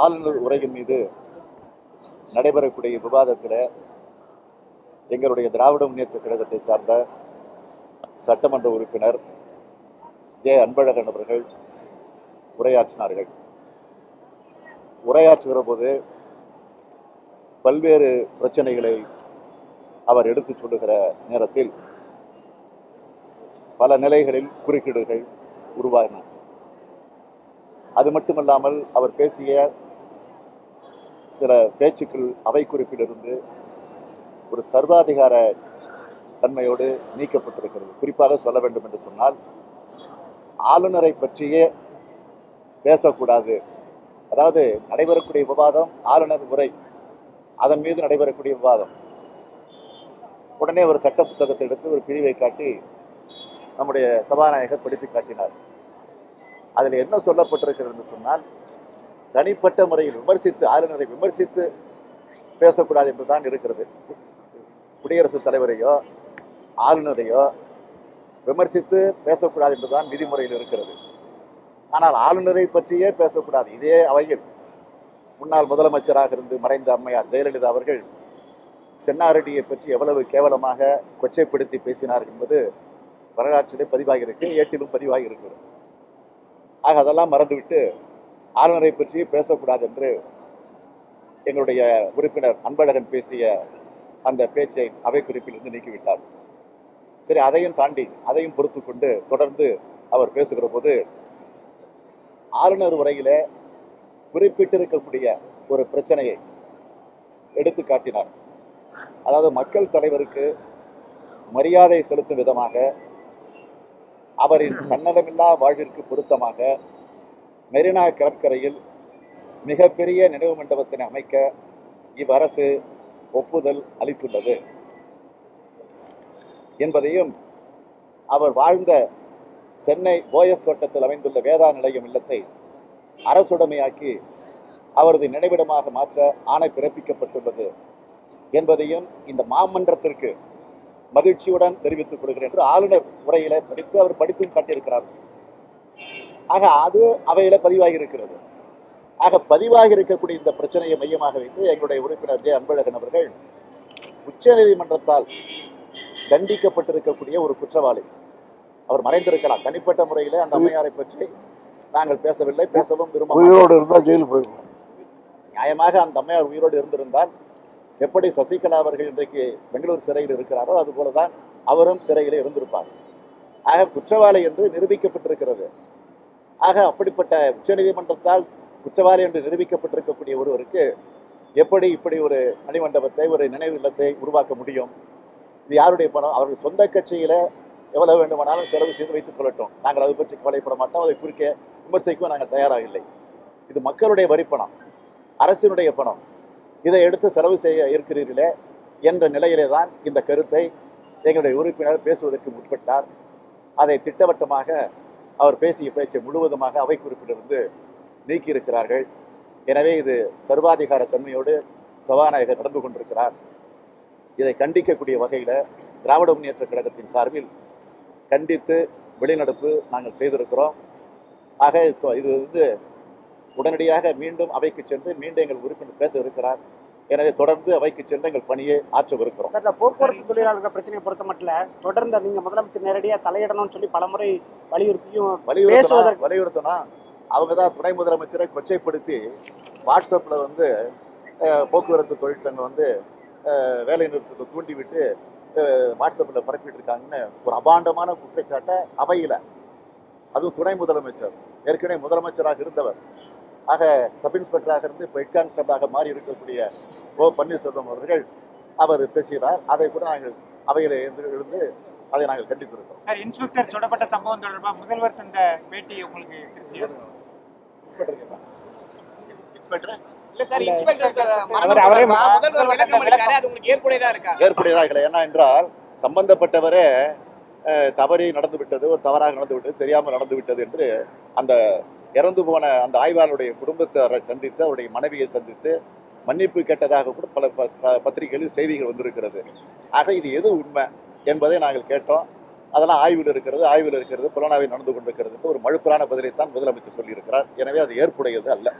ஆளுநர் உரையின் மீது நடைபெறக்கூடிய விவாதத்தில் எங்களுடைய திராவிட முன்னேற்ற கழகத்தை சார்ந்த சட்டமன்ற உறுப்பினர் ஜே அன்பழகன் அவர்கள் உரையாற்றினார்கள். உரையாற்றுகிற போது பல்வேறு பிரச்சனைகளை அவர் எடுத்துச் சொல்லுகிற நேரத்தில் பல நிலைகளில் குறுக்கீடுகள் உருவாகின அது மட்டுமல்லாமல் அவர் பேசிய சில பேச்சுக்கள் அவை குறிப்பிலிருந்து ஒரு சர்வாதிகார தன்மையோடு நீக்கப்பட்டிருக்கிறது. குறிப்பாக சொல்ல வேண்டும் என்று சொன்னால் ஆளுநரை பற்றியே பேசக்கூடாது. அதாவது நடைபெறக்கூடிய விவாதம் ஆளுநர் உரை அதன் மீது நடைபெறக்கூடிய விவாதம். உடனே ஒரு சட்ட புத்தகத்தை எடுத்து ஒரு பிரிவை காட்டி நம்முடைய சபாநாயகர் படித்து காட்டினார். அதில் என்ன சொல்லப்பட்டிருக்கிறது என்று சொன்னால் தனிப்பட்ட முறையில் விமர்சித்து ஆளுநரை விமர்சித்து பேசக்கூடாது என்று தான் இருக்கிறது. குடியரசுத் தலைவரையோ ஆளுநரையோ விமர்சித்து பேசக்கூடாது என்றுதான் விதிமுறையில் இருக்கிறது. ஆனால் ஆளுநரை பற்றியே பேசக்கூடாது. இதே அவையில் முன்னாள் முதலமைச்சராக இருந்து மறைந்த அம்மையார் ஜெயலலிதா அவர்கள் சென்னாரெட்டியை பற்றி எவ்வளவு கேவலமாக கொச்சைப்படுத்தி பேசினார் என்பது வரலாற்றிலே பதிவாகியிருக்கு ஏட்டிலும் பதிவாகி இருக்கிறது. ஆக அதெல்லாம் மறந்துவிட்டு ஆளுநரை பற்றி பேசக்கூடாது என்று எங்களுடைய உறுப்பினர் அன்பழகன் பேசிய அந்த பேச்சை அவை குறிப்பிலிருந்து நீக்கிவிட்டார். சரி அதையும் தாண்டி அதையும் பொறுத்து கொண்டு தொடர்ந்து அவர் பேசுகிற போது ஆளுநர் உரையிலே குறிப்பிட்டிருக்கக்கூடிய ஒரு பிரச்சனையை எடுத்து காட்டினார். அதாவது மக்கள் தலைவருக்கு மரியாதை செலுத்தும் விதமாக அவரின் தன்னலமில்லா வாழ்விற்கு பொருத்தமாக மெரினா கடற்கரையில் மிகப்பெரிய நினைவு மண்டபத்தினை அமைக்க இவ்வரசு ஒப்புதல் அளித்துள்ளது. என்பதையும் அவர் வாழ்ந்த சென்னை போயஸ் தோட்டத்தில் அமைந்துள்ள வேதா நிலையம் இல்லத்தை அரசுடைமையாக்கி அவரது நினைவிடமாக மாற்ற ஆணை பிறப்பிக்கப்பட்டுள்ளது என்பதையும் இந்த மாமன்றத்திற்கு மகிழ்ச்சியுடன் தெரிவித்துக் கொள்கிறேன் என்று ஆளுநர் உரையில படித்து அவர் படித்தும் காட்டியிருக்கிறார். ஆக அது அவையில பதிவாகி இருக்கிறது ஆக பதிவாகி இருக்கக்கூடிய இந்த பிரச்சனையை மையமாக வைத்து எங்களுடைய உறுப்பினர் ஜே. அன்பழகன் அவர்கள் உச்சநீதிமன்றத்தால் தண்டிக்கப்பட்டிருக்கக்கூடிய ஒரு குற்றவாளி. அவர் மறைந்திருக்கலாம். தனிப்பட்ட முறையிலே அந்த அம்மையாரை பற்றி நாங்கள் பேசவில்லை பேசவும் விரும்ப. உயிரோடு இருந்தா ஜெயிலுக்கு போயிருக்கோம். நியாயமாக அந்த அம்மையார் உயிரோடு இருந்திருந்தால் எப்படி சசிகலா அவர்கள் இன்றைக்கு பெங்களூர் சிறையில் இருக்கிறாரோ அதுபோல தான் அவரும் சிறையில் இருந்திருப்பார். ஆக குற்றவாளி என்று நிரூபிக்கப்பட்டிருக்கிறது. ஆக அப்படிப்பட்ட உச்சநீதிமன்றத்தால் குற்றவாளி என்று நிரூபிக்கப்பட்டிருக்கக்கூடிய ஒருவருக்கு எப்படி இப்படி ஒரு மணிமண்டபத்தை ஒரு நினைவு இல்லத்தை உருவாக்க முடியும்? இது யாருடைய பணம்? அவர்கள் சொந்த கட்சியில் எவ்வளவு வேண்டுமானாலும் செலவு செய்து வைத்துக் கொள்ளட்டும். நாங்கள் அதை பற்றி கவலைப்பட மாட்டோம். அதை குறிக்க விமர்சிக்கவும் நாங்கள் தயாராக இல்லை இது மக்களுடைய வரிப்பணம் அரசினுடைய பணம். இதை எடுத்து செலவு செய்ய இருக்கிறீர்களே என்ற நிலையிலே தான் இந்த கருத்தை எங்களுடைய உறுப்பினர் பேசுவதற்கு முற்பட்டார். அதை திட்டவட்டமாக அவர் பேசிய பேச்சை முழுவதுமாக அவை குறிப்பிலிருந்து நீக்கியிருக்கிறார்கள். எனவே இது சர்வாதிகார தன்மையோடு சபாநாயகர் நடந்து கொண்டிருக்கிறார். இதை கண்டிக்கக்கூடிய வகையில் திராவிட முன்னேற்ற கழகத்தின் சார்பில் கண்டித்து வெளிநடப்பு நாங்கள் செய்திருக்கிறோம். ஆக இது வந்து உடனடியாக மீண்டும் அவைக்கு சென்று மீண்டும் எங்கள் உறுப்பினர் பேச இருக்கிறார். எனவே தொடர்ந்து அவைக்கு சென்று எங்கள் பணியை ஆற்றவிருக்கிறோம். சார் இந்த போக்குவரத்து தொழிலாளர்கள் பிரச்சனையை பொறுத்த மட்டும் தொடர்ந்து நீங்க முதலமைச்சர் நேரடியா தலையிடணும்னு சொல்லி பலமுறை வலியுறுத்தியும் வலியுறுத்தணும் வலியுறுத்தணும் அவங்க தான் துணை முதலமைச்சரை கொச்சைப்படுத்தி வாட்ஸ்அப்பில் வந்து போக்குவரத்து தொழிற்சங்கம் வந்து வேலை நிறுத்தத்தை தூண்டிவிட்டு வாட்ஸ்அப்பில் பரப்பிட்டு இருக்காங்கன்னு ஒரு அபாண்டமான குற்றச்சாட்டை அவையில். அதுவும் துணை முதலமைச்சர் ஏற்கனவே முதலமைச்சராக இருந்தவர். ஆக சப் இன்ஸ்பெக்டராக இருந்து இப்போ ஹெட் கான்ஸ்டபிளாக மாறி இருக்கக்கூடிய ஓ பன்னீர்செல்வம் அவர்கள் அவர் பேசுகிறார். அதை கூட நாங்கள் அவையில் எழுந்து எழுந்து அதை நாங்கள் கண்டித்திருக்கிறோம். சார் இன்ஸ்பெக்டர் சுடப்பட்ட சம்பவம் தொடர்பா முதல்வர் தந்த பேட்டி உங்களுக்கு? இன்ஸ்பெக்டர் என்ன என்றால் சம்பந்தப்பட்டவரே தவறி நடந்து விட்டது ஒரு தவறாக நடந்து விட்டது தெரியாமல் நடந்து விட்டது என்று அந்த இறந்து போன அந்த ஆய்வாளருடைய குடும்பத்தாரை சந்தித்து அவருடைய மனைவியை சந்தித்து மன்னிப்பு கேட்டதாக கூட பல ப- ப- பத்திரிகைகளில் செய்திகள் வந்திருக்கிறது. ஆக இது எது உண்மை என்பதை நாங்கள் கேட்டோம். அதெல்லாம் ஆய்வில் இருக்கிறது ஆய்வில் இருக்கிறது புலனாய்வு நடந்து கொண்டிருக்கிறது. ஒரு மழுப்பலான பதிலைத்தான் முதலமைச்சர் சொல்லியிருக்கிறார். எனவே அது ஏற்புடையது அல்ல.